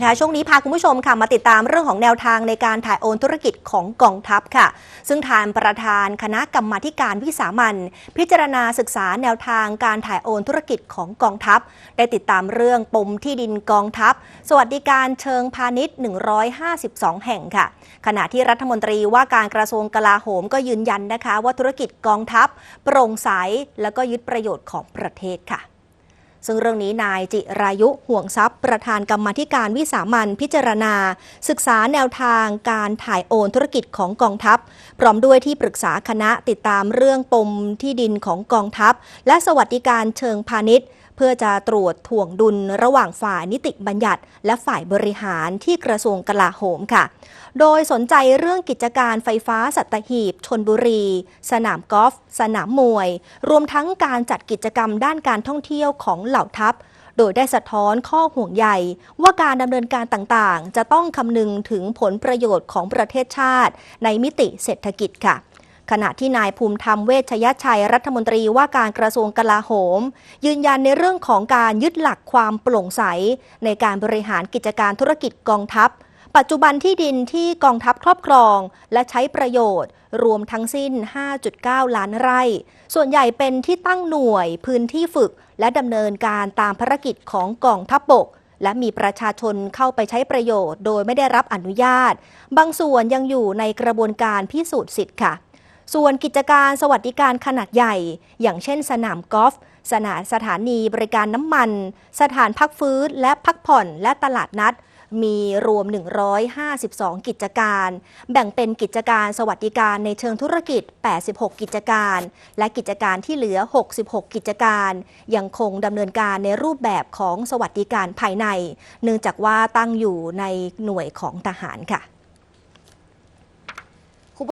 นะคะช่วงนี้พาคุณผู้ชมค่ะมาติดตามเรื่องของแนวทางในการถ่ายโอนธุรกิจของกองทัพค่ะ ซึ่งทางประธานคณะกรรมาการวิสามันพิจารณาศึกษาแนวทางการถ่ายโอนธุรกิจของกองทัพ ได้ติดตามเรื่องปมที่ดินกองทัพ สวัสดิการเชิงพาณิชย์ 152 แห่งค่ะ ขณะที่รัฐมนตรีว่าการกระทรวงกลาโหมก็ยืนยันนะคะ ว่าธุรกิจกองทัพ โปร่งใสและก็ยึดประโยชน์ของประเทศค่ะ ซึ่งเรื่องนี้นายจิรายุห่วงทรัพย์ ประธานกรรมธิการวิสามันพิจารณา ศึกษาแนวทางการถ่ายโอนธุรกิจของกองทัพ พร้อมด้วยที่ปรึกษาคณะติดตามเรื่องปมที่ดินของกองทัพ และสวัสดิการเชิงพาณิชย์ พื่อจะตรวจถ่วงดุลระหว่างฝ่ายนิติบัญญัติ และฝ่ายบริหารที่กระทรวงกลาโหมค่ะ โดยสนใจเรื่องกิจการไฟฟ้าสัตหีบชนบุรี สนามกอล์ฟสนามมวย รวมทั้งการจัดกิจกรรมด้านการท่องเที่ยวของเหล่าทัพโดยได้สะท้อนข้อห่วงใยว่าการดำเนินการต่างๆ จะต้องคำนึงถึงผลประโยชน์ของประเทศชาติ ในมิติเศรษฐกิจค่ะ ขณะที่นายภูมิธรรมเวชยชัยรัฐมนตรีว่าการกระทรวงกลาโหม ยืนยันในเรื่องของการยึดหลักความโปร่งใส ในการบริหารกิจการธุรกิจกองทัพ ปัจจุบันที่ดินที่กองทัพครอบครอง และใช้ประโยชน์ รวมทั้งสิ้น 5.9 ล้านไร่ ส่วนใหญ่เป็นที่ตั้งหน่วยพื้นที่ฝึก และดำเนินการตามภารกิจของกองทัพบกและมีประชาชนเข้าไปใช้ประโยชน์ โดยไม่ได้รับอนุญาต บางส่วนยังอยู่ในกระบวนการพิสูจน์สิทธิ์ค่ะ ส่วนกิจการสวัสดิการขนาดใหญ่ อย่างเช่นสนามกอล์ฟสนานสถานีบริการน้ำมัน สถานพักฟื้นและพักผ่อนและตลาดนัด มีรวม 152 กิจการ แบ่งเป็นกิจการสวัสดิการในเชิงธุรกิจ 86 กิจการ และกิจการที่เหลือ 66 กิจการ ยังคงดำเนินการในรูปแบบของสวัสดิการภายใน เนื่องจากว่าตั้งอยู่ในหน่วยของทหารค่ะ